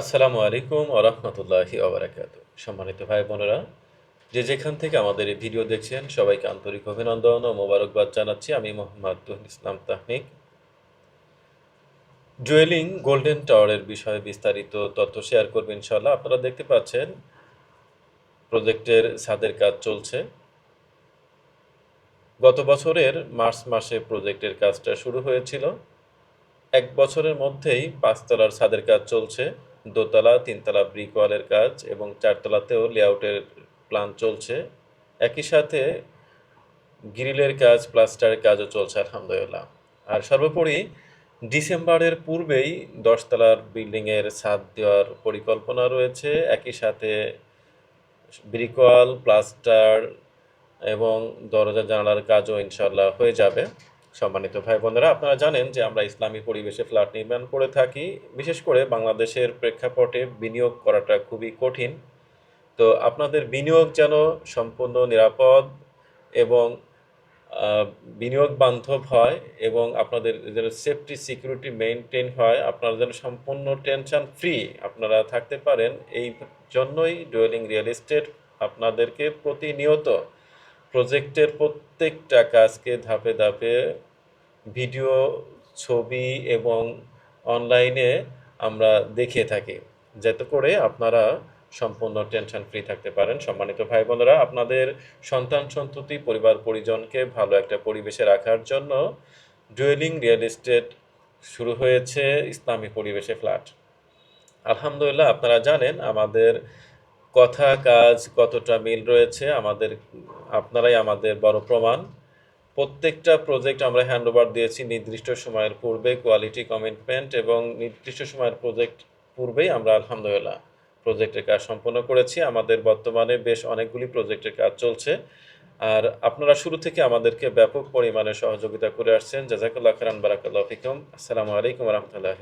আসসালামু আলাইকুম আরহামতুল্লাহি ওবরাকাত সম্মানিত ভাই বোনেরা, যে যেখান থেকে আমাদের এই ভিডিও দেখছেন, সবাইকে আন্তরিক অভিনন্দন ও মোবারকবাদ জানাচ্ছি। আমি মোহাম্মদ ইসলাম তাহনিক জুয়েলিং গোল্ডেন টাওয়ারের বিষয়ে বিস্তারিত তথ্য শেয়ার করবেন ইনশাল্লাহ আপনারা দেখতে পাচ্ছেন, প্রজেক্টের ছাদের কাজ চলছে। গত বছরের মার্চ মাসে প্রজেক্টের কাজটা শুরু হয়েছিল। এক বছরের মধ্যেই পাঁচতলার ছাদের কাজ চলছে। দোতলা, তিনতলা ব্রিক ওয়ালের কাজ এবং চারতলাতেও লেআউটের প্ল্যান চলছে। একই সাথে গ্রিলের কাজ প্লাস্টারের কাজও চলছে, আলহামদুলিল্লাহ। আর সর্বোপরি ডিসেম্বরের পূর্বেই দশতলার বিল্ডিংয়ের ছাদ দেওয়ার পরিকল্পনা রয়েছে। একই সাথে ব্রিকওয়াল প্লাস্টার এবং দরজা জানালার কাজও ইনশাল্লাহ হয়ে যাবে। সম্মানিত ভাই বোনেরা, আপনারা জানেন যে আমরা ইসলামী পরিবেশে ফ্ল্যাট নির্মাণ করে থাকি। বিশেষ করে বাংলাদেশের প্রেক্ষাপটে বিনিয়োগ করাটা খুবই কঠিন। তো আপনাদের বিনিয়োগ যেন সম্পূর্ণ নিরাপদ এবং বিনিয়োগ বান্ধব হয় এবং আপনাদের যেন সেফটি সিকিউরিটি মেনটেন হয়, আপনারা যেন সম্পূর্ণ টেনশন ফ্রি আপনারা থাকতে পারেন, এই জন্যই ডুয়েলিং রিয়েল এস্টেট আপনাদেরকে প্রতিনিয়ত প্রজেক্টের প্রত্যেকটা কাজকে ধাপে ধাপে ভিডিও, ছবি এবং অনলাইনে আমরা দেখিয়ে থাকি। যাতে করে আপনারা সম্পূর্ণ টেনশন ফ্রি থাকতে পারেন। সম্মানিত ভাই বোনেরা, আপনাদের সন্তান সন্ততি, পরিবার পরিজনকে ভালো একটা পরিবেশে রাখার জন্য ডুয়েলিং রিয়েল এস্টেট শুরু হয়েছে ইসলামী পরিবেশে ফ্ল্যাট। আলহামদুলিল্লাহ, আপনারা জানেন আমাদের কথা, কাজ কতটা মিল রয়েছে আমাদের, আপনারাই আমাদের বড় প্রমাণ। প্রত্যেকটা প্রজেক্ট আমরা হ্যান্ড ওভার দিয়েছি নির্দিষ্ট সময়ের পূর্বে কোয়ালিটি কমিটমেন্ট এবং নির্দিষ্ট সময়ের প্রজেক্ট পূর্বেই আমরা আলহামদুলিল্লাহ প্রজেক্টের কাজ সম্পন্ন করেছি। আমাদের বর্তমানে বেশ অনেকগুলি প্রজেক্টের কাজ চলছে। আর আপনারা শুরু থেকে আমাদেরকে ব্যাপক পরিমাণে সহযোগিতা করে আসছেন। জাজাকাল্লাহ খারান বারাকাল্লাহ ফিকুম। আসসালামু আলাইকুম রহমতুল্লাহ